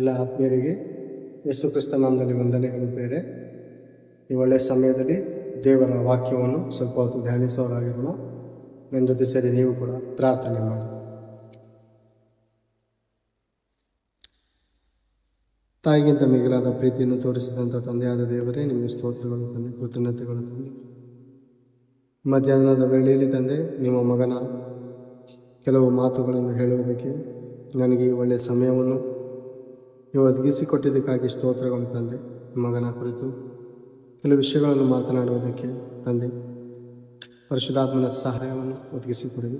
ಎಲ್ಲ ಆತ್ಮೀಯರಿಗೆ ಯೇಸು ಕ್ರಿಸ್ತ ನಾಮದಲ್ಲಿ ವಂದನೆಗಳು ಬೇರೆ. ಈ ಒಳ್ಳೆಯ ಸಮಯದಲ್ಲಿ ದೇವರ ವಾಕ್ಯವನ್ನು ಸ್ವಲ್ಪ ಹೊತ್ತು ಧ್ಯಾನಿಸೋರಾಗಿರೋಣ ನನ್ನ ಜೊತೆ ಸೇರಿ ನೀವು ಕೂಡ ಪ್ರಾರ್ಥನೆ ಮಾಡಿ. ತಾಯಿಗಿಂತ ಮಿಗಿಲಾದ ಪ್ರೀತಿಯನ್ನು ತೋರಿಸಿದಂಥ ತಂದೆಯಾದ ದೇವರೇ, ನಿಮಗೆ ಸ್ತೋತ್ರಗಳು ತಂದೆ ಕೃತಜ್ಞತೆಗಳು ತಂದೆ. ಮಧ್ಯಾಹ್ನದ ವೇಳೆಯಲ್ಲಿ ತಂದೆ, ನಿಮ್ಮ ಮಗನ ಕೆಲವು ಮಾತುಗಳನ್ನು ಹೇಳುವುದಕ್ಕೆ ನನಗೆ ಒಳ್ಳೆಯ ಸಮಯವನ್ನು ನೀವು ಒದಗಿಸಿಕೊಟ್ಟಿದ್ದಕ್ಕಾಗಿ ಸ್ತೋತ್ರಗಳು ತಂದೆ, ಮಗನ ಕುರಿತು ಕೆಲವು ವಿಷಯಗಳನ್ನು ಮಾತನಾಡುವುದಕ್ಕೆ ತಂದೆ, ಪರಿಶುದ್ಧಾತ್ಮನ ಸಹಾಯವನ್ನು ಒದಗಿಸಿಕೊಡಿ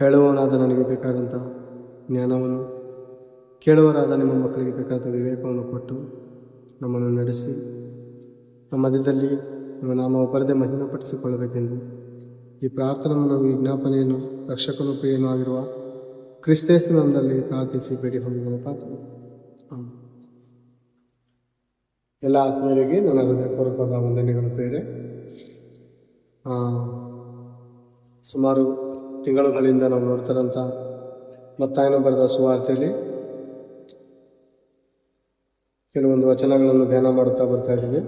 ಹೇಳುವವನಾದ ನನಗೆ ಬೇಕಾದಂಥ ಜ್ಞಾನವನ್ನು ಕೇಳುವರಾದ ನಿಮ್ಮ ಮಕ್ಕಳಿಗೆ ಬೇಕಾದಂಥ ವಿವೇಕವನ್ನು ಕೊಟ್ಟು ನಮ್ಮನ್ನು ನಡೆಸಿ ನಮ್ಮ ಮಧ್ಯದಲ್ಲಿ ನಿಮ್ಮ ನಾಮ ಒಬ್ಬರದೇ ಮಹಿಮೆಪಡಿಸಿಕೊಳ್ಳಬೇಕೆಂದು ಈ ಪ್ರಾರ್ಥನೆಯನ್ನು ವಿಜ್ಞಾಪನೆಯನ್ನು ರಕ್ಷಕನು ಪ್ರಿಯನೂ ಆಗಿರುವ ಕ್ರಿಸ್ತೇಸು ನಾಮದಲ್ಲಿ ಪ್ರಾರ್ಥಿಸಿ ಬೇಡಿ ಹೊಂದಿದ ಎಲ್ಲ ಆತ್ಮೀಯರಿಗೆ ನನ್ನ ಹೃದಯಪೂರ್ವಕವಾದ ವಂದನೆಗಳು ಬೇರೆ. ಸುಮಾರು ತಿಂಗಳುಗಳಿಂದ ನಾವು ನೋಡ್ತಾರಂಥ ಮತ್ತಾಯನ ಬರೆದ ಸುವಾರ್ತೆಯಲ್ಲಿ ಕೆಲವೊಂದು ವಚನಗಳನ್ನು ಧ್ಯಾನ ಮಾಡುತ್ತಾ ಬರ್ತಾ ಇದ್ದೀವಿ.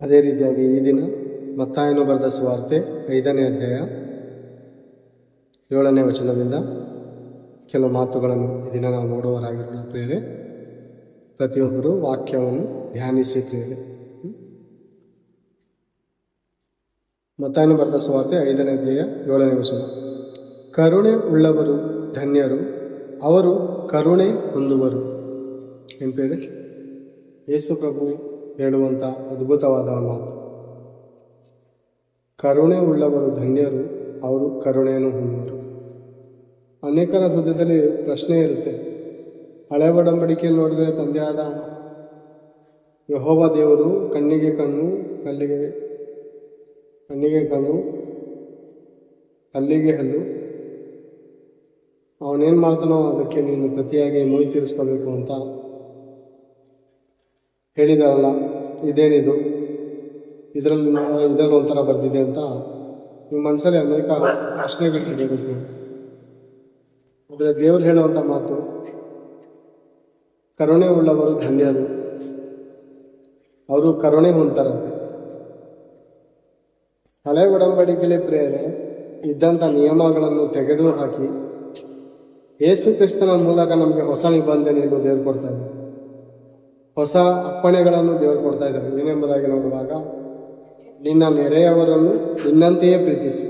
ಅದೇ ರೀತಿಯಾಗಿ ಈ ದಿನ ಮತ್ತಾಯನ ಬರೆದ ಸುವಾರ್ತೆ ಐದನೇ ಅಧ್ಯಾಯ ಏಳನೇ ವಚನದಿಂದ ಕೆಲವು ಮಾತುಗಳನ್ನು ಈ ದಿನ ನಾವು ನೋಡುವರಾಗಿರೋಣ ಪ್ರೇರೆ ಪ್ರತಿಯೊಬ್ಬರು ವಾಕ್ಯವನ್ನು ಧ್ಯಾನಿಸಿ ಮತ್ತಾಯನ ಬರೆದ ಸುವಾರ್ತೆ ಐದನೇ ಅಧ್ಯಾಯ ಏಳನೇ ವಚನ. ಕರುಣೆ ಉಳ್ಳವರು ಧನ್ಯರು, ಅವರು ಕರುಣೆ ಹೊಂದುವರು. ಬೇರೆ ಯೇಸು ಪ್ರಭು ಹೇಳುವಂಥ ಅದ್ಭುತವಾದ ಮಾತು. ಕರುಣೆ ಉಳ್ಳವರು ಧನ್ಯರು, ಅವರು ಕರುಣೆಯನ್ನು ಹೊಂದುವರು. ಅನೇಕರ ಹೃದಯದಲ್ಲಿ ಪ್ರಶ್ನೆ ಇರುತ್ತೆ. ಹಳೆ ಒಡಂಬಡಿಕೆಯಲ್ಲಿ ನೋಡಿದ್ರೆ ತಂದೆಯಾದ ಯಹೋವ ದೇವರು ಕಣ್ಣಿಗೆ ಕಣ್ಣು, ಕಲ್ಲಿಗೆ ಕಣ್ಣಿಗೆ ಕಣ್ಣು, ಕಲ್ಲಿಗೆ ಹಲ್ಲು. ಅವನೇನು ಮಾಡ್ತಾನೋ ಅದಕ್ಕೆ ನೀನು ಪ್ರತಿಯಾಗಿ ಮೊಯ್ ತೀರಿಸ್ಕೋಬೇಕು ಅಂತ ಹೇಳಿದಾರಲ್ಲ, ಇದೇನಿದು? ಇದರಲ್ಲಿ ಇದರಲ್ಲಿ ಒಂಥರ ಬರ್ದಿದೆ ಅಂತ ನಿಮ್ಮ ಮನಸ್ಸಲ್ಲಿ ಅನೇಕ ಪ್ರಶ್ನೆಗಳು ಹಿಡಿಯಬೇಕು ಆದರೆ ದೇವರು ಹೇಳುವಂಥ ಮಾತು ಕರುಣೆ ಉಳ್ಳವರು ಧನ್ಯರು. ಅವರು ಕರುಣೆ ಹೊಂತಾರಂತೆ ಹಳೆ ಒಡಂಬಡಿಕೆಯಲ್ಲಿ ಪ್ರೇರೆ ಇದ್ದಂಥ ನಿಯಮಗಳನ್ನು ತೆಗೆದುಹಾಕಿ ಯೇಸು ಕ್ರಿಸ್ತನ ಮೂಲಕ ನಮಗೆ ಹೊಸ ನಿಬಂಧನೆಯನ್ನು ದೇವರು ಕೊಡ್ತಾ ಇದ್ದಾರೆ. ಹೊಸ ಅಪ್ಪಣೆಗಳನ್ನು ದೇವರು ಕೊಡ್ತಾ ಇದ್ದಾರೆ. ಏನೆಂಬುದಾಗಿ ನೋಡುವಾಗ, ನಿನ್ನ ನೆರೆಯವರನ್ನು ನಿನ್ನಂತೆಯೇ ಪ್ರೀತಿಸು.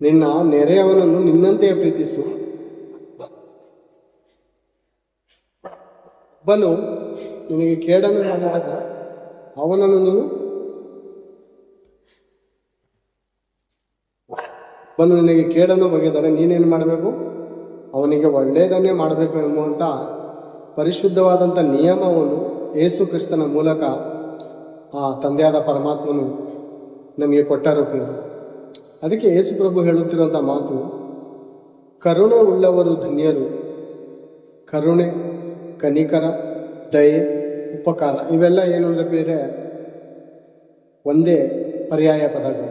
ನಿನ್ನ ನೆರೆಯವನನ್ನು ನಿನ್ನಂತೆಯೇ ಪ್ರೀತಿಸು. ಒಬ್ಬನು ನಿನಗೆ ಕೇಡನ್ನು ಮಾಡಿದಾಗ ಅವನನ್ನು ನೀನು ಒಬ್ಬನು ನಿನಗೆ ಕೇಡನ್ನು ಬಗೆದರೆ ನೀನೇನು ಮಾಡಬೇಕು? ಅವನಿಗೆ ಒಳ್ಳೆಯದನ್ನೇ ಮಾಡಬೇಕು ಎಂಬುವಂಥ ಪರಿಶುದ್ಧವಾದಂಥ ನಿಯಮವನ್ನು ಏಸು ಕ್ರಿಸ್ತನ ಮೂಲಕ ಆ ತಂದೆಯಾದ ಪರಮಾತ್ಮನು ನಮಗೆ ಕೊಟ್ಟರು ಪ್ರಿಯರು. ಅದಕ್ಕೆ ಯೇಸು ಪ್ರಭು ಹೇಳುತ್ತಿರುವಂಥ ಮಾತು ಕರುಣೆ ಉಳ್ಳವರು ಧನ್ಯರು. ಕರುಣೆ ಕನಿಕರ, ದಯೆ, ಉಪಕಾರ ಇವೆಲ್ಲ ಏನು ಅಂದರೆ ಬೇರೆ ಒಂದೇ ಪರ್ಯಾಯ ಪದಗಳು.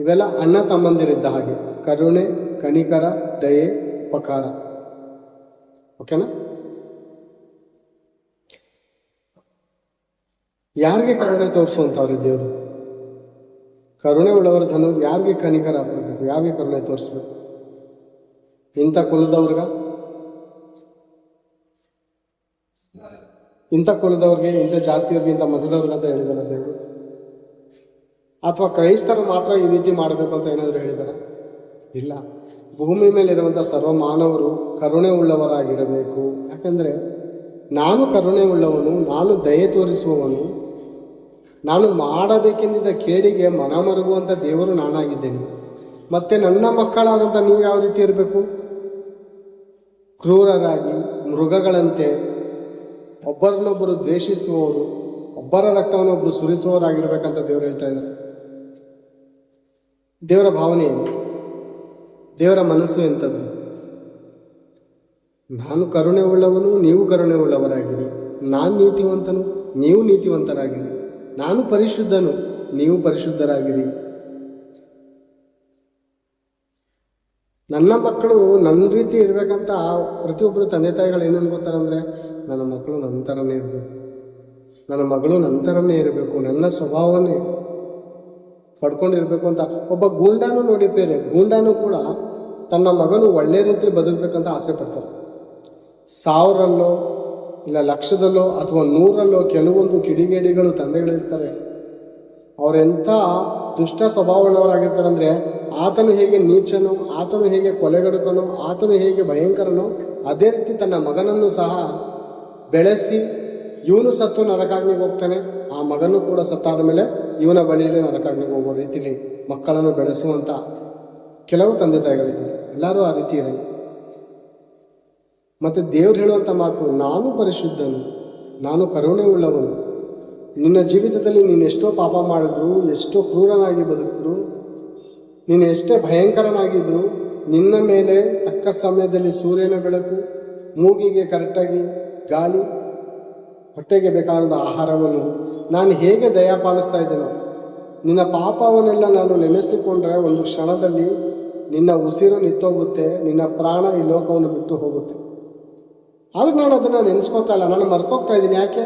ಇವೆಲ್ಲ ಅಣ್ಣ ತಮ್ಮಂದಿರಿದ್ದ ಹಾಗೆ. ಕರುಣೆ ಕಣಿಕರ ದಯೆ, ಉಪಕಾರ. ಓಕೆನಾ? ಯಾರಿಗೆ ಕರುಣೆ ತೋರಿಸುವಂಥವ್ರು ದೇವರು? ಕರುಣೆ ಉಳ್ಳವರ ಧನು ಯಾರಿಗೆ ಕಣಿಕರ ಹಾಕಬೇಕು ಯಾರಿಗೆ ಕರುಣೆ ತೋರಿಸ್ಬೇಕು? ಇಂಥ ಕುಲದವ್ರಿಗ? ಇಂಥ ಕುಲದವ್ರಿಗೆ, ಇಂಥ ಜಾತಿಯವ್ರಿಗೆ, ಇಂಥ ಮತದವ್ರಿಗೆ ಅಂತ ಹೇಳಿದಾರೆ ದೇವರು ಅಥವಾ ಕ್ರೈಸ್ತರು ಮಾತ್ರ ಈ ರೀತಿ ಮಾಡಬೇಕು ಅಂತ ಏನಾದರೂ ಹೇಳಿದ್ದಾರೆ? ಇಲ್ಲ. ಭೂಮಿ ಮೇಲಿರುವಂಥ ಸರ್ವ ಮಾನವರು ಕರುಣೆ ಉಳ್ಳವರಾಗಿರಬೇಕು. ಯಾಕಂದರೆ ನಾನು ಕರುಣೆ ಉಳ್ಳವನು, ನಾನು ದಯೆ ತೋರಿಸುವವನು, ನಾನು ಮಾಡಬೇಕೆಂದಿದ್ದ ಕೇಡಿಗೆ ಮನ ಮರುಗುವಂಥ ದೇವರು ನಾನಾಗಿದ್ದೇನೆ. ಮತ್ತೆ ನನ್ನ ಮಕ್ಕಳಾದಂಥ ನೀವು ಯಾವ ರೀತಿ ಇರಬೇಕು? ಕ್ರೂರರಾಗಿ, ಮೃಗಗಳಂತೆ ಒಬ್ಬರನ್ನೊಬ್ಬರು ದ್ವೇಷಿಸುವವರು, ಒಬ್ಬರ ರಕ್ತವನ್ನು ಒಬ್ಬರು ಸುರಿಸುವವರಾಗಿರ್ಬೇಕಂತ ದೇವರು ಹೇಳ್ತಾ ಇದ್ದಾರೆ. ದೇವರ ಭಾವನೆ ಏನು? ದೇವರ ಮನಸ್ಸು ಎಂಥದ್ದು? ನಾನು ಕರುಣೆ ಉಳ್ಳವನು ನೀವು ಕರುಣೆ ಉಳ್ಳವರಾಗಿರಿ ನಾನು ನೀತಿವಂತನು, ನೀವು ನೀತಿವಂತರಾಗಿರಿ. ನಾನು ಪರಿಶುದ್ಧನು, ನೀವು ಪರಿಶುದ್ಧರಾಗಿರಿ. ನನ್ನ ಮಕ್ಕಳು ನನ್ನ ರೀತಿ ಇರಬೇಕಂತ ಪ್ರತಿಯೊಬ್ಬರು ತಂದೆ ತಾಯಿಗಳು ಏನೇನು ಗೊತ್ತಾರೆ ಅಂದರೆ ನನ್ನ ಮಕ್ಕಳು ನನ್ನ ಥರನೇ ಇರಬೇಕು. ನನ್ನ ಮಗಳು ನನ್ನ ಥರನೇ ಇರಬೇಕು. ನನ್ನ ಸ್ವಭಾವನೇ ಪಡ್ಕೊಂಡಿರ್ಬೇಕು ಅಂತ ಒಬ್ಬ ಗೂಂಡಾನು ನೋಡಿ ಬೇರೆ ಗೂಂಡಾನು ಕೂಡ ತನ್ನ ಮಗನು ಒಳ್ಳೆ ರೀತಿಯಲ್ಲಿ ಬದುಕಬೇಕಂತ ಆಸೆ ಪಡ್ತಾರೆ ಸಾವಿರಲ್ಲೋ ಇಲ್ಲ ಲಕ್ಷದಲ್ಲೋ ಅಥವಾ ನೂರಲ್ಲೋ ಕೆಲವೊಂದು ಕಿಡಿಗೇಡಿಗಳು ತಂದೆಗಳಿರ್ತಾರೆ. ಅವರೆಂಥ ದುಷ್ಟ ಸ್ವಭಾವನವರಾಗಿರ್ತಾರೆ ಅಂದರೆ ಆತನು ಹೇಗೆ ನೀಚನು, ಆತನು ಹೇಗೆ ಕೊಲೆಗಡುಕನು, ಆತನು ಹೇಗೆ ಭಯಂಕರನು ಅದೇ ರೀತಿ ತನ್ನ ಮಗನನ್ನು ಸಹ ಬೆಳೆಸಿ, ಇವನು ಸತ್ತು ನರಕಾಗ್ನಿಗೆ ಹೋಗ್ತಾನೆ, ಆ ಮಗನು ಕೂಡ ಸತ್ತಾದ ಮೇಲೆ ಇವನ ಬಳಿಯಲ್ಲಿ ನರಕಾಗ್ನಿಗೆ ಹೋಗೋ ರೀತಿಲಿ ಮಕ್ಕಳನ್ನು ಬೆಳೆಸುವಂತ ಕೆಲವು ತಂದೆ ತಾಯಿಗಳಿದ್ದಾರೆ. ಎಲ್ಲರೂ ಆ ರೀತಿ ಇರಲ್ಲ ಮತ್ತೆ ದೇವ್ರು ಹೇಳುವಂತ ಮಾತು, ನಾನು ಪರಿಶುದ್ಧನು, ನಾನು ಕರುಣೆ ಉಳ್ಳವನು ನಿನ್ನ ಜೀವಿತದಲ್ಲಿ ನೀನು ಎಷ್ಟೋ ಪಾಪ ಮಾಡಿದ್ರು, ಎಷ್ಟೋ ಕ್ರೂರನಾಗಿ ಬದುಕಿದ್ರು, ನೀನು ಎಷ್ಟೇ ಭಯಂಕರನಾಗಿದ್ರು, ನಿನ್ನ ಮೇಲೆ ತಕ್ಕ ಸಮಯದಲ್ಲಿ ಸೂರ್ಯನ ಬೆಳಕು, ಮೂಗಿಗೆ ಕರೆಕ್ಟಾಗಿ ಗಾಳಿ, ಹೊಟ್ಟೆಗೆ ಬೇಕಾದ ಆಹಾರವನ್ನು ನಾನು ಹೇಗೆ ದಯ ಪಾಲಿಸ್ತಾ ಇದ್ದೇನೋ, ನಿನ್ನ ಪಾಪವನ್ನೆಲ್ಲ ನಾನು ನೆನೆಸಿಕೊಂಡ್ರೆ ಒಂದು ಕ್ಷಣದಲ್ಲಿ ನಿನ್ನ ಉಸಿರು ನಿಂತೋಗುತ್ತೆ, ನಿನ್ನ ಪ್ರಾಣ ಈ ಲೋಕವನ್ನು ಬಿಟ್ಟು ಹೋಗುತ್ತೆ. ಆದರೆ ನಾನು ಅದನ್ನು ನೆನೆಸ್ಕೊತಾ ಇಲ್ಲ, ನಾನು ಮರ್ತೋಗ್ತಾ ಇದ್ದೀನಿ, ಯಾಕೆ?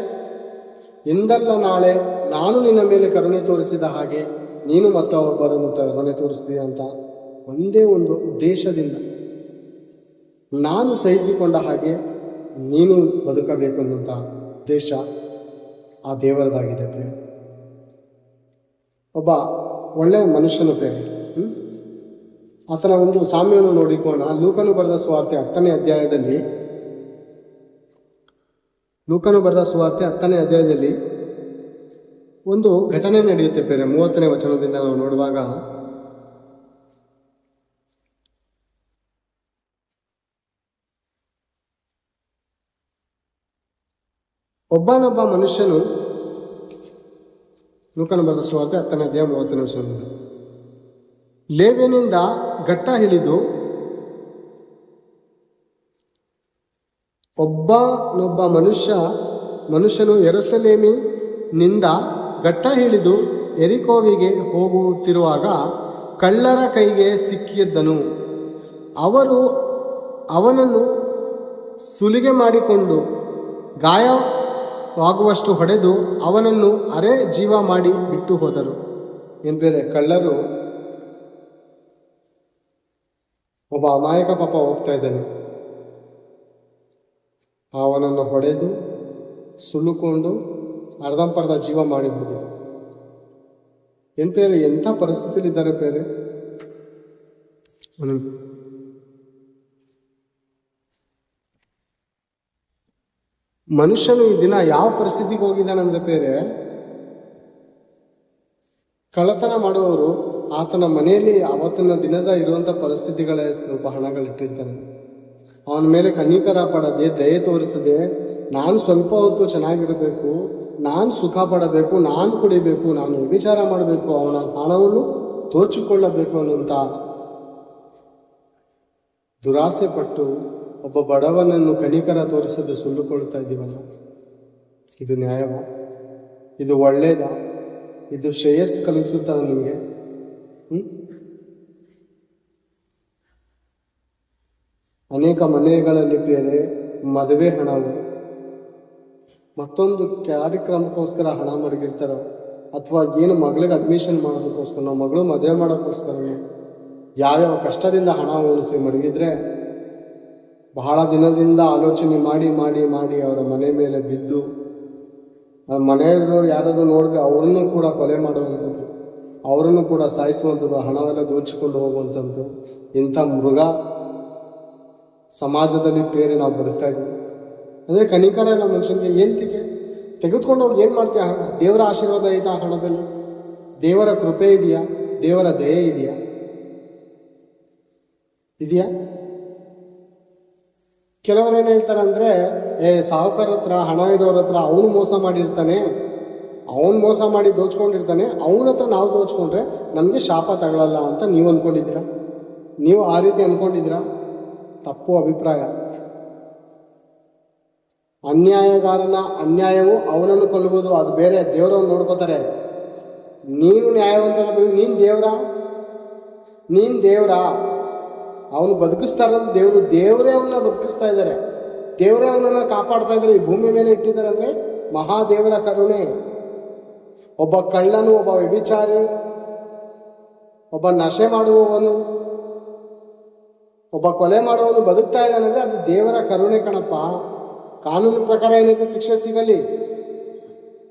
ಎಂದಲ್ಲ ನಾಳೆ ನಾನು ನಿನ್ನ ಮೇಲೆ ಕರುಣೆ ತೋರಿಸಿದ ಹಾಗೆ ನೀನು ಮತ್ತೊಬ್ಬರನ್ನು ಕರುಣೆ ತೋರಿಸ್ತೀಯ ಅಂತ ಒಂದೇ ಒಂದು ಉದ್ದೇಶದಿಂದ ನಾನು ಸಹಿಸಿಕೊಂಡ ಹಾಗೆ ನೀನು ಬದುಕಬೇಕು ಅನ್ನುವಂಥ ಉದ್ದೇಶ ಆ ದೇವರದಾಗಿದೆ ಪ್ರೇಮ ಒಬ್ಬ ಒಳ್ಳೆಯ ಮನುಷ್ಯನ ಪ್ರೇಮ? ಆತನ ಒಂದು ಸಾಮ್ಯವನ್ನು ನೋಡಿಕೋಣ ಲೂಕನು ಬರೆದ ಸ್ವಾರ್ಥೆ ಹತ್ತನೇ ಅಧ್ಯಾಯದಲ್ಲಿ, ಲೂಕನು ಬರೆದ ಸುವಾರ್ತೆ ಹತ್ತನೇ ಅಧ್ಯಾಯದಲ್ಲಿ ಒಂದು ಘಟನೆ ನಡೆಯುತ್ತೆ ಪ್ರೇರೆ. ಮೂವತ್ತನೇ ವಚನದಿಂದ ನಾವು ನೋಡುವಾಗ ಒಬ್ಬನೊಬ್ಬ ಮನುಷ್ಯನು ನೂಕನ ಬರೆದ ಸುವಾರ್ತೆ ಹತ್ತನೇ ಅಧ್ಯಾಯ ಮೂವತ್ತನೇ ವರ್ಷ ಲೇವಿನಿಂದ ಘಟ್ಟ ಹಿಡಿದು ಒಬ್ಬನೊಬ್ಬ ಮನುಷ್ಯ ಮನುಷ್ಯನು ಎರಸಲೇಮಿನಿಂದ ಘಟ್ಟ ಹಿಡಿದು ಎರಿಕೋವಿಗೆ ಹೋಗುತ್ತಿರುವಾಗ ಕಳ್ಳರ ಕೈಗೆ ಸಿಕ್ಕಿದ್ದನು. ಅವರು ಅವನನ್ನು ಸುಲಿಗೆ ಮಾಡಿಕೊಂಡು ಗಾಯವಾಗುವಷ್ಟು ಹೊಡೆದು ಅವನನ್ನು ಅರೆ ಜೀವ ಮಾಡಿ ಬಿಟ್ಟು ಹೋದರು. ಎಂದರೆ ಬೇರೆ ಕಳ್ಳರು ಒಬ್ಬ ಅಮಾಯಕ ಪಾಪ ಹೋಗ್ತಾ ಇದ್ದಾನೆ. ಅವನನ್ನು ಹೊಡೆದು ಸುಳ್ಳುಕೊಂಡು ಅರ್ಧಂಪರ್ಧ ಜೀವ ಮಾಡಿಬಿಡಿ ಏನ್ ಎಂಥ ಪರಿಸ್ಥಿತಿಯಲ್ಲಿದ್ದಾರೆ ಇದ್ದಾರೆ ಪೇರೆ ಮನುಷ್ಯನು ಈ ದಿನ ಯಾವ ಪರಿಸ್ಥಿತಿಗೆ ಹೋಗಿದ್ದಾನಂದ್ರೆ ಬೇರೆ ಕಳ್ಳತನ ಮಾಡುವವರು ಆತನ ಮನೆಯಲ್ಲಿ ಅವತ್ತಿನ ದಿನದ ಇರುವಂತ ಪರಿಸ್ಥಿತಿಗಳೇ ಸ್ವಲ್ಪ ಹಣಗಳಿಟ್ಟಿರ್ತಾನೆ ಅವನ ಮೇಲೆ ಕನಿಕರ ಪಡದೆ, ದಯೆ ತೋರಿಸದೆ, ನಾನು ಸ್ವಲ್ಪ ಹೊತ್ತು ಚೆನ್ನಾಗಿರಬೇಕು, ನಾನು ಸುಖ ಪಡಬೇಕು, ನಾನು ಕುಡಿಬೇಕು, ನಾನು ವಿಚಾರ ಮಾಡಬೇಕು, ಅವನ ಹಣವನ್ನು ದೋಚಿಕೊಳ್ಳಬೇಕು ಅನ್ನುವಂಥ ದುರಾಸೆ ಪಟ್ಟು ಒಬ್ಬ ಬಡವನನ್ನು ಕನಿಕರ ತೋರಿಸದೆ ಸುಳ್ಳುಕೊಳ್ತಾ ಇದ್ದೀವಲ್ಲ ಇದು ನ್ಯಾಯವ? ಇದು ಒಳ್ಳೇದ? ಇದು ಶ್ರೇಯಸ್ ಕಲಿಸುತ್ತಾ ನಿಮಗೆ? ಅನೇಕ ಮನೆಗಳಲ್ಲಿ ಬೇರೆ ಮದುವೆ ಹಣವು ಮತ್ತೊಂದು ಕಾರ್ಯಕ್ರಮಕ್ಕೋಸ್ಕರ ಹಣ ಮಡಗಿರ್ತಾರೋ? ಅಥವಾ ಏನು ಮಗಳಿಗೆ ಅಡ್ಮಿಷನ್ ಮಾಡೋದಕ್ಕೋಸ್ಕರ, ಮಗಳು ಮದುವೆ ಮಾಡೋಕ್ಕೋಸ್ಕರ ಯಾವ್ಯಾವ ಕಷ್ಟದಿಂದ ಹಣ ಉಳಿಸಿ ಮಡಗಿದ್ರೆ ಬಹಳ ದಿನದಿಂದ ಆಲೋಚನೆ ಮಾಡಿ ಮಾಡಿ ಮಾಡಿ ಅವರ ಮನೆ ಮೇಲೆ ಬಿದ್ದು ಆ ಮನೆಯವರು ಯಾರಾದರೂ ನೋಡಿದ್ರೆ ಅವ್ರನ್ನೂ ಕೂಡ ಕೊಲೆ ಮಾಡುವಂಥದ್ದು, ಅವರನ್ನು ಕೂಡ ಸಾಯಿಸುವಂಥದ್ದು, ಹಣವೆಲ್ಲ ದೋಚಿಕೊಂಡು ಹೋಗುವಂಥದ್ದು, ಇಂಥ ಮೃಗ ಸಮಾಜದಲ್ಲಿ ಪ್ರೇರೆ ನಾವು ಬದುಕ್ತಾ ಇದ್ದೀವಿ. ಅಂದರೆ ಕನಿಕರ ನಮ್ಮ ಮನುಷ್ಯನಿಗೆ ಏನ್ತಿಗೆ ತೆಗೆದುಕೊಂಡು ಹೋಗಿ ಏನು ಮಾಡ್ತೀಯ ಹಣ? ದೇವರ ಆಶೀರ್ವಾದ ಐತಾ ಆ ಹಣದಲ್ಲಿ? ದೇವರ ಕೃಪೆ ಇದೆಯಾ? ದೇವರ ದಯೆ ಇದೆಯಾ? ಇದೆಯಾ? ಕೆಲವರು ಏನು ಹೇಳ್ತಾರೆ ಅಂದರೆ, ಏ, ಸಾಹುಕಾರ ಹತ್ರ, ಹಣ ಇರೋರ ಹತ್ರ ಅವನು ಮೋಸ ಮಾಡಿರ್ತಾನೆ, ಅವನು ಮೋಸ ಮಾಡಿ ದೋಚ್ಕೊಂಡಿರ್ತಾನೆ, ಅವನ ಹತ್ರ ನಾವು ದೋಚ್ಕೊಂಡ್ರೆ ನಮಗೆ ಶಾಪ ತಗೊಳ್ಳಲ್ಲ ಅಂತ ನೀವು ಅಂದ್ಕೊಂಡಿದ್ದೀರ ನೀವು ಆ ರೀತಿ ಅಂದ್ಕೊಂಡಿದ್ದೀರಾ ತಪ್ಪು ಅಭಿಪ್ರಾಯ. ಅನ್ಯಾಯಗಾರನ ಅನ್ಯಾಯವು ಅವನನ್ನು ಕೊಲ್ಲಬಹುದು ಅದು ಬೇರೆ, ದೇವರನ್ನು ನೋಡ್ಕೋತಾರೆ. ನೀನು ನ್ಯಾಯವಂತನ ಬದುಕು ನೀನು ದೇವರ? ನೀನು ದೇವರ? ಅವನು ಬದುಕಿಸ್ತಾ ದೇವರು, ದೇವರೇ ಅವನ್ನ ಬದುಕಿಸ್ತಾ ಇದ್ದಾರೆ. ದೇವರೇ ಅವನನ್ನ ಕಾಪಾಡ್ತಾ ಇದ್ದಾರೆ. ಈ ಭೂಮಿ ಮೇಲೆ ಇಟ್ಟಿದ್ದಾರೆ ಅಂದ್ರೆ ಮಹಾದೇವರ ಕರುಣೆ. ಒಬ್ಬ ಕಳ್ಳನು, ಒಬ್ಬ ವ್ಯಭಿಚಾರಿ, ಒಬ್ಬ ನಶೆ ಮಾಡುವವನು, ಒಬ್ಬ ಕೊಲೆ ಮಾಡುವವನು ಬದುಕ್ತಾ ಅಂದ್ರೆ ಅದು ದೇವರ ಕರುಣೆ ಕಣಪ್ಪ. ಕಾನೂನು ಪ್ರಕಾರ ಏನಿದೆ ಶಿಕ್ಷೆ ಸಿಗಲಿ.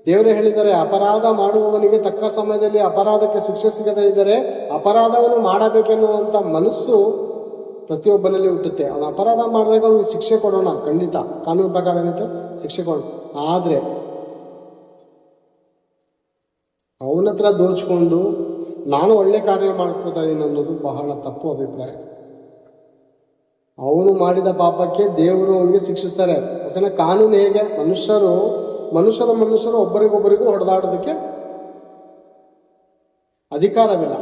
ದೇವರು ಹೇಳಿದ್ದಾರೆ, ಅಪರಾಧ ಮಾಡುವವನಿಗೆ ತಕ್ಕ ಸಮಯದಲ್ಲಿ ಅಪರಾಧಕ್ಕೆ ಶಿಕ್ಷೆ ಸಿಗದೇ ಇದ್ದರೆ ಅಪರಾಧವನ್ನು ಮಾಡಬೇಕೆನ್ನುವಂತ ಮನಸ್ಸು ಪ್ರತಿಯೊಬ್ಬನಲ್ಲಿ ಹುಟ್ಟುತ್ತೆ. ಅವನು ಅಪರಾಧ ಮಾಡಿದಾಗ ಅವನಿಗೆ ಶಿಕ್ಷೆ ಕೊಡೋಣ, ಖಂಡಿತ. ಕಾನೂನು ಪ್ರಕಾರ ಏನಂತೆ? ಶಿಕ್ಷೆ ಕೊಡೋಣ. ಆದರೆ, ಅವನ ಹತ್ರ ದೋಚ್ಕೊಂಡು ನಾನು ಒಳ್ಳೆ ಕಾರ್ಯ ಮಾಡ್ಕೋತಾ ಇದ್ದೀನಿ ಅನ್ನೋದು ಬಹಳ ತಪ್ಪು ಅಭಿಪ್ರಾಯ. ಅವನು ಮಾಡಿದ ಪಾಪಕ್ಕೆ ದೇವರು ಅವನಿಗೆ ಶಿಕ್ಷಿಸ್ತಾರೆ. ಯಾಕಂದ್ರೆ ಕಾನೂನು ಹೇಗೆ? ಮನುಷ್ಯರು, ಮನುಷ್ಯರ ಮನುಷ್ಯರು ಒಬ್ಬರಿಗೊಬ್ಬರಿಗೂ ಹೊಡೆದಾಡೋದಕ್ಕೆ ಅಧಿಕಾರವಿಲ್ಲ.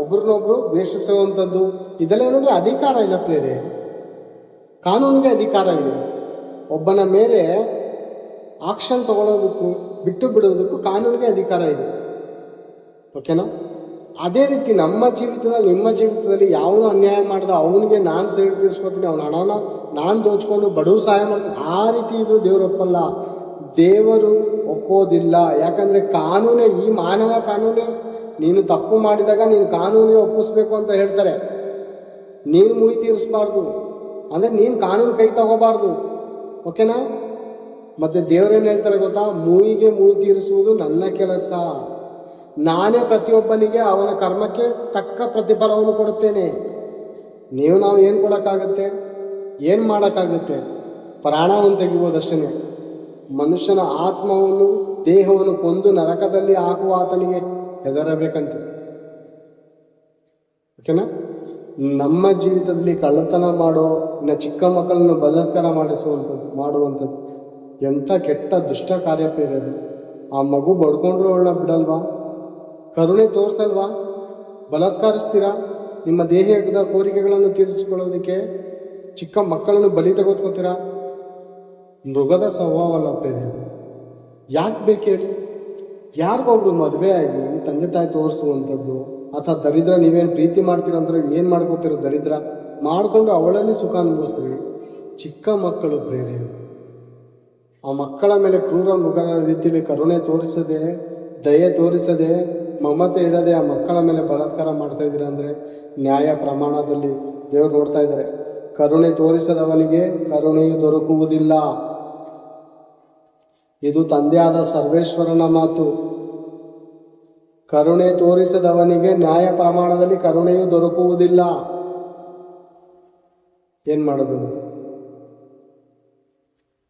ಒಬ್ರನ್ನೊಬ್ರು ದ್ವೇಷಿಸುವಂಥದ್ದು ಇದೆಲ್ಲ ಏನಂದ್ರೆ ಅಧಿಕಾರ ಇಲ್ಲ ಪ್ರೇರೆ ಕಾನೂನಿಗೆ ಅಧಿಕಾರ ಇದೆ. ಒಬ್ಬನ ಮೇಲೆ ಆಕ್ಷನ್ ತಗೊಳ್ಳೋದಕ್ಕೂ ಬಿಟ್ಟು ಬಿಡೋದಕ್ಕೂ ಕಾನೂನಿಗೆ ಅಧಿಕಾರ ಇದೆ. ಓಕೆನಾ ಅದೇ ರೀತಿ ನಮ್ಮ ಜೀವಿತದಲ್ಲಿ, ನಿಮ್ಮ ಜೀವಿತದಲ್ಲಿ ಯಾವನು ಅನ್ಯಾಯ ಮಾಡಿದ ಅವನಿಗೆ ನಾನು ಸೇರಿ ತೀರಿಸ್ಕೊತೀನಿ, ಅವನ ಹಣನ ನಾನು ದೋಚ್ಕೊಂಡು ಬಡವ್ರು ಸಹಾಯ ಮಾಡ್ತೀನಿ ಆ ರೀತಿ ಇದು ದೇವರು ಒಪ್ಪಲ್ಲ ದೇವರು ಒಪ್ಪೋದಿಲ್ಲ. ಯಾಕಂದ್ರೆ ಕಾನೂನೇ, ಈ ಮಾನವ ಕಾನೂನೇ ನೀನು ತಪ್ಪು ಮಾಡಿದಾಗ ನೀನು ಕಾನೂನಿಗೆ ಒಪ್ಪಿಸ್ಬೇಕು ಅಂತ ಹೇಳ್ತಾರೆ. ನೀನು ಮುಯಿ ತೀರಿಸ್ಬಾರ್ದು. ಅಂದರೆ ನೀನು ಕಾನೂನು ಕೈ ತಗೋಬಾರ್ದು. ಓಕೆನಾ? ಮತ್ತೆ ದೇವರೇನು ಹೇಳ್ತಾರೆ ಗೊತ್ತಾ? ಮೂಯಿಗೆ ಮೂಯಿ ತೀರಿಸುವುದು ನನ್ನ ಕೆಲಸ. ನಾನೇ ಪ್ರತಿಯೊಬ್ಬನಿಗೆ ಅವನ ಕರ್ಮಕ್ಕೆ ತಕ್ಕ ಪ್ರತಿಫಲವನ್ನು ಕೊಡುತ್ತೇನೆ. ನೀವು ನಾವು ಏನು ಕೊಡೋಕ್ಕಾಗತ್ತೆ? ಏನು ಮಾಡೋಕ್ಕಾಗುತ್ತೆ? ಪ್ರಾಣವನ್ನು ತೆಗಿಬೋದಷ್ಟೇ ಮನುಷ್ಯನ ಆತ್ಮವನ್ನು, ದೇಹವನ್ನು ಕೊಂದು ನರಕದಲ್ಲಿ ಹಾಕುವ ಆತನಿಗೆ ಹೆದರಬೇಕಂತೆ ಓಕೆನಾ? ನಮ್ಮ ಜೀವಿತದಲ್ಲಿ ಕಳ್ಳತನ ಮಾಡೋ, ಇನ್ನು ಚಿಕ್ಕ ಮಕ್ಕಳನ್ನು ಬಲತ್ಕಾರ ಮಾಡಿಸುವಂಥದ್ದು, ಮಾಡುವಂಥದ್ದು, ಎಂಥ ಕೆಟ್ಟ ದುಷ್ಟ ಅದು ಆ ಮಗು ಬಡ್ಕೊಂಡ್ರು ಅವಳನ್ನ ಬಿಡಲ್ವಾ? ಕರುಣೆ ತೋರಿಸಲ್ವಾ? ಬಲಾತ್ಕಾರಿಸ್ತೀರಾ? ನಿಮ್ಮ ದೇಹದ ಕೋರಿಕೆಗಳನ್ನು ತೀರಿಸಿಕೊಳ್ಳೋದಕ್ಕೆ ಚಿಕ್ಕ ಮಕ್ಕಳನ್ನು ಬಲಿ ತೆಗೆದುಕೊತೀರಾ ಮೃಗದ ಸ್ವಭಾವ ಅಲ್ಲ ಪ್ರೇರೆ ಯಾಕೆ ಬೇಕು ಯಾರಿಗೊಬ್ರು ಮದುವೆ ಆಗಿ ತಂದೆ ತಾಯಿ ತೋರಿಸುವಂಥದ್ದು ಅಥವಾ ದರಿದ್ರ ನೀವೇನು ಪ್ರೀತಿ ಮಾಡ್ತೀರಂದ್ರೆ ಏನು ಮಾಡ್ಕೋತಿರೋ ದರಿದ್ರ? ಮಾಡಿಕೊಂಡು ಅವಳಲ್ಲಿ ಸುಖ ಅನುಭವಿಸ್ರಿ. ಚಿಕ್ಕ ಮಕ್ಕಳು ಬೇರೆ ಆ ಮಕ್ಕಳ ಮೇಲೆ ಕ್ರೂರ ಮೃಗನ ರೀತಿಯಲ್ಲಿ ಕರುಣೆ ತೋರಿಸದೆ, ದಯೆ ತೋರಿಸದೆ, ಮಮತೆ ಇಡದೆ ಆ ಮಕ್ಕಳ ಮೇಲೆ ಬಲಾತ್ಕಾರ ಮಾಡ್ತಾ ಇದ್ದೀರಾ ಅಂದರೆ ನ್ಯಾಯ ಪ್ರಮಾಣದಲ್ಲಿ ದೇವರು ನೋಡ್ತಾ ಇದ್ದಾರೆ. ಕರುಣೆ ತೋರಿಸದವನಿಗೆ ಕರುಣೆಯು ದೊರಕುವುದಿಲ್ಲ. ಇದು ತಂದೆಯಾದ ಸರ್ವೇಶ್ವರನ ಮಾತು. ಕರುಣೆ ತೋರಿಸದವನಿಗೆ ನ್ಯಾಯ ಪ್ರಮಾಣದಲ್ಲಿ ಕರುಣೆಯು ದೊರಕುವುದಿಲ್ಲ. ಏನ್ ಮಾಡೋದು?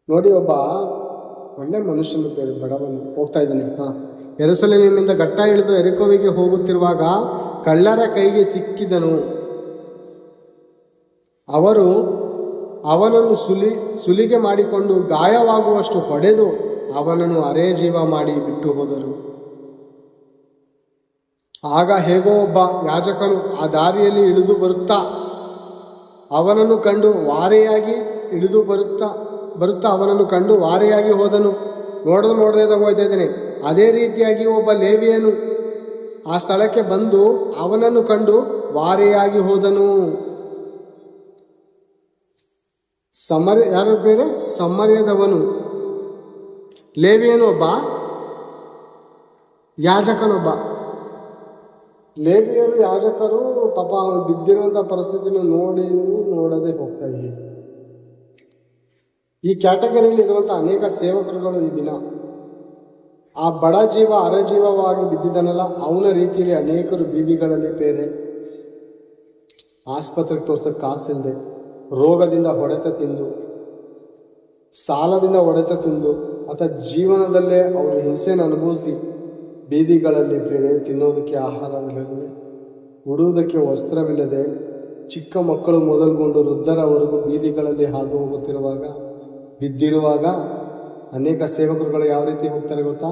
ನೋಡಿ ಒಬ್ಬ ಒಳ್ಳೆ ಮನುಷ್ಯನ ಬೇರೆ ಬಡವನು ಹೋಗ್ತಾ ಇದ್ದಾನೆ. ಹ. ಎರಸಲಿನಿಂದ ಘಟ್ಟ ಇಳಿದು ಎರಿಕೋವಿಗೆ ಹೋಗುತ್ತಿರುವಾಗ ಕಳ್ಳರ ಕೈಗೆ ಸಿಕ್ಕಿದನು. ಅವರು ಅವನನ್ನು ಸುಲಿ, ಸುಲಿಗೆ ಮಾಡಿಕೊಂಡು ಗಾಯವಾಗುವಷ್ಟು ಹೊಡೆದು ಅವನನ್ನು ಅರೆ ಜೀವ ಮಾಡಿ ಬಿಟ್ಟು ಹೋದರು. ಆಗ ಹೇಗೋ ಒಬ್ಬ ಯಾಜಕನು ಆ ದಾರಿಯಲ್ಲಿ ಇಳಿದು ಬರುತ್ತಾ, ಅವನನ್ನು ಕಂಡು ವಾರೆಯಾಗಿ ಇಳಿದು ಬರುತ್ತಾ ಬರುತ್ತಾ ಅವನನ್ನು ಕಂಡು ವಾರೆಯಾಗಿ ಹೋದನು. ನೋಡಲು ನೋಡದೆ ಹೋಗ್ತಾ ಇದ್ದೇನೆ. ಅದೇ ರೀತಿಯಾಗಿ ಒಬ್ಬ ಲೇವಿಯನು ಆ ಸ್ಥಳಕ್ಕೆ ಬಂದು ಅವನನ್ನು ಕಂಡು ವಾರೆಯಾಗಿ ಹೋದನು. ಸಮರ್ಯ, ಯಾರು ಬೇರೆ ಸಮರ್ಯದವನು. ಲೇವಿಯನು ಒಬ್ಬ, ಯಾಜಕನೊಬ್ಬ. ಲೇವಿಯರು, ಯಾಜಕರು ಪಾಪ ಅವನು ಬಿದ್ದಿರುವಂಥ ಪರಿಸ್ಥಿತಿನ ನೋಡಿ ನೋಡದೆ ಹೋಗ್ತಾ ಇದ್ದೀವಿ ಈ ಕ್ಯಾಟಗರಿಯಲ್ಲಿ ಇರುವಂಥ ಅನೇಕ ಸೇವಕರುಗಳು ಈ ದಿನ. ಆ ಬಡ ಜೀವ ಅರಜೀವವಾಗಿ ಬಿದ್ದಿದ್ದಾನಲ್ಲ, ಅವನ ರೀತಿಯಲ್ಲಿ ಅನೇಕರು ಬೀದಿಗಳಲ್ಲಿ ಬೇರೆ ಆಸ್ಪತ್ರೆಗೆ ತೋರ್ಸಕ್ಕೆ ಕಾಸಿಲ್ಲದೆ ರೋಗದಿಂದ ಹೊಡೆತ ತಿಂದು, ಸಾಲದಿಂದ ಹೊಡೆತ ತಿಂದು ಅಥವಾ ಜೀವನದಲ್ಲೇ ಅವರು ಹಿಂಸೆಯನ್ನು ಅನುಭವಿಸಿ ಬೀದಿಗಳಲ್ಲಿ ಬೇರೆ ತಿನ್ನೋದಕ್ಕೆ ಆಹಾರವಿಲ್ಲದೆ ಉಡುವುದಕ್ಕೆ ವಸ್ತ್ರವಿಲ್ಲದೆ ಚಿಕ್ಕ ಮಕ್ಕಳು ಮೊದಲುಗೊಂಡು ವೃದ್ಧರವರೆಗೂ ಬೀದಿಗಳಲ್ಲಿ ಹಾದು ಹೋಗುತ್ತಿರುವಾಗ, ಬಿದ್ದಿರುವಾಗ ಅನೇಕ ಸೇವಕರುಗಳು ಯಾವ ರೀತಿ ಹೋಗ್ತಾರೆ ಗೊತ್ತಾ?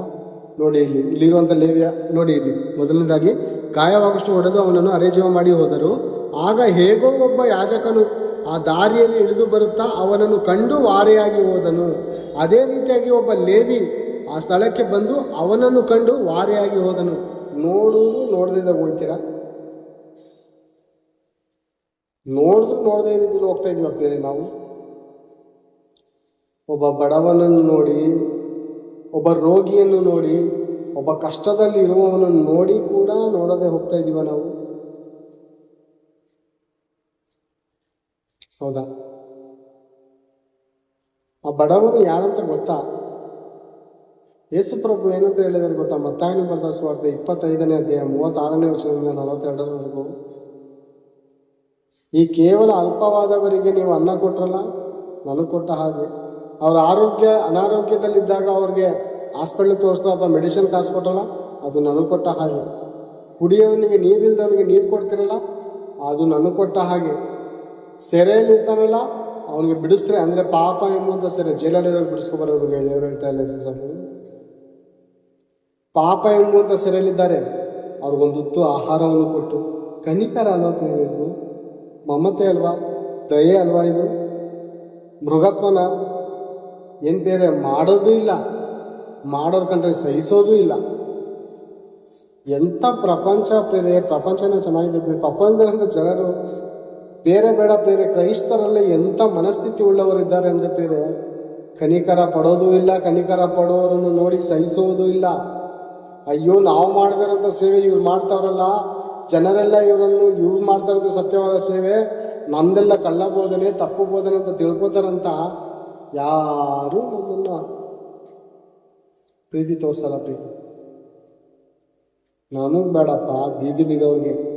ನೋಡಿ ಇಲ್ಲಿ ಇಲ್ಲಿರುವಂಥ ಲೇವಿಯ, ನೋಡಿ ಇಲ್ಲಿ, ಮೊದಲನೇದಾಗಿ ಗಾಯವಾಗಷ್ಟು ಹೊಡೆದು ಅವನನ್ನು ಅರೆಜೀವ ಮಾಡಿ ಹೋದರು. ಆಗ ಹೇಗೋ ಒಬ್ಬ ಯಾಜಕನು ಆ ದಾರಿಯಲ್ಲಿ ಇಳಿದು ಬರುತ್ತಾ ಅವನನ್ನು ಕಂಡು ವಾರೆಯಾಗಿ ಹೋದನು. ಅದೇ ರೀತಿಯಾಗಿ ಒಬ್ಬ ಲೇವಿ ಆ ಸ್ಥಳಕ್ಕೆ ಬಂದು ಅವನನ್ನು ಕಂಡು ವಾರೆಯಾಗಿ ಹೋದನು. ನೋಡುವುದು ನೋಡ್ದಿದ್ದಾಗ ಹೋಗ್ತೀರಾ? ನೋಡಿದ್ರು ನೋಡದೇ ರೀತಿಯಲ್ಲಿ ಹೋಗ್ತಾ ಇದ್ವಿ ಬೇರೆ ನಾವು. ಒಬ್ಬ ಬಡವನನ್ನು ನೋಡಿ, ಒಬ್ಬ ರೋಗಿಯನ್ನು ನೋಡಿ, ಒಬ್ಬ ಕಷ್ಟದಲ್ಲಿ ಇರುವವನನ್ನು ನೋಡಿ ಕೂಡ ನೋಡದೆ ಹೋಗ್ತಾ ಇದ್ದೀವ ನಾವು. ಹೌದಾ? ಆ ಬಡವರು ಯಾರಂತ ಗೊತ್ತಾ? ಯೇಸು ಪ್ರಭು ಏನಂತ ಹೇಳಿದಾರೆ ಗೊತ್ತಾ? ಮತ್ತಾಯನ ಬರೆದ ಸ್ವಾರ್ಥ ಇಪ್ಪತ್ತೈದನೇ ಅಧ್ಯಾಯ ಮೂವತ್ತಾರನೇ ವರ್ಷದಿಂದ ನಲವತ್ತೆರಡರವರೆಗೂ. ಈ ಕೇವಲ ಅಲ್ಪವಾದವರಿಗೆ ನೀವು ಅನ್ನ ಕೊಟ್ರಲ್ಲ? ನನಗೆ ಕೊಟ್ಟ ಹಾಗೆ. ಅವರ ಆರೋಗ್ಯ, ಅನಾರೋಗ್ಯದಲ್ಲಿದ್ದಾಗ ಅವ್ರಿಗೆ ಹಾಸ್ಪಿಟ್ಲ್ ತೋರಿಸ್ತಾ ಅಥವಾ ಮೆಡಿಸಿನ್ ಕಾಸು ಕೊಟ್ಟಲ್ಲ? ಅದು ನನಗೆ ಕೊಟ್ಟ ಹಾಗೆ. ಕುಡಿಯೋವನಿಗೆ ನೀರಿಲ್ದವನಿಗೆ ನೀರು ಕೊಡ್ತಿರಲ್ಲ? ಅದು ನನಗೆ ಕೊಟ್ಟ ಹಾಗೆ. ಸೆರೆಯಲ್ಲಿ ಇರ್ತಾನಲ್ಲ ಅವನಿಗೆ ಬಿಡಿಸ್ತಾರೆ, ಅಂದರೆ ಪಾಪ ಎಂಬುವಂಥ ಸೆರೆ ಜೈಲಲ್ಲಿರೋ ಬಿಡಿಸ್ಕೊಬರೋದು ದೇವರು ಹೇಳ್ತಾ ಇಲ್ಲ ಪಾಪ ಎಂಬುವಂಥ ಸೆರೆಯಲ್ಲಿದ್ದಾರೆ. ಅವ್ರಿಗೊಂದು ಹೊತ್ತು ಆಹಾರವನ್ನು ಕೊಟ್ಟು, ಕನಿಕರ ಅಲ್ವಾ ತಿನ್ನಬೇಕು ಮಮತೆ ಅಲ್ವಾ? ದಯೆ ಅಲ್ವಾ ಇದು? ಮೃಗತ್ವನ? ಏನು ಬೇರೆ ಮಾಡೋದು ಇಲ್ಲ. ಮಾಡೋರು ಕಂಡ್ರೆ ಸಹಿಸೋದು ಇಲ್ಲ. ಎಂಥ ಪ್ರಪಂಚ ಪ್ರಪಂಚನ ಚೆನ್ನಾಗಿದೆ. ಪ್ರಪಂಚದಲ್ಲಿ ಜನರು ಬೇರೆ ಬೇಡ, ಬೇರೆ ಕ್ರೈಸ್ತರಲ್ಲಿ ಎಂಥ ಮನಸ್ಥಿತಿ ಉಳ್ಳವರಿದ್ದಾರೆ ಅಂದರೆ ಬೇರೆ ಕನಿಕರ ಪಡೋದು ಇಲ್ಲ, ಕನಿಕರ ಪಡೋರನ್ನು ನೋಡಿ ಸಹಿಸೋದು ಇಲ್ಲ. ಅಯ್ಯೋ, ನಾವು ಮಾಡಬೇಕಂತ ಸೇವೆ ಇವ್ರು ಮಾಡ್ತಾವ್ರಲ್ಲ, ಜನರೆಲ್ಲ ಇವರನ್ನು, ಇವ್ರು ಮಾಡ್ತಾ ಸತ್ಯವಾದ ಸೇವೆ, ನಮ್ದೆಲ್ಲ ಕಳ್ಳ ಬೋಧನೆ, ತಪ್ಪು ಬೋಧನೆ ಅಂತ ತಿಳ್ಕೊತಾರಂತ ಯಾರು ನಮ್ಮನ್ನ ಪ್ರೀತಿ ತೋರ್ಸಲ್ಲ ಪ್ರೀತಿ. ನಾನು ಬೇಡಪ್ಪ, ಬೀದಿಲಿರೋರಿಗೆ.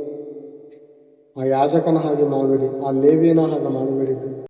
ಆ ಯಾಜಕನ ಹಾಗೆ ಮಾಡಬೇಡಿ ಆ ಲೇವಿಯನ ಹಾಗೆ ಮಾಡಬೇಡಿ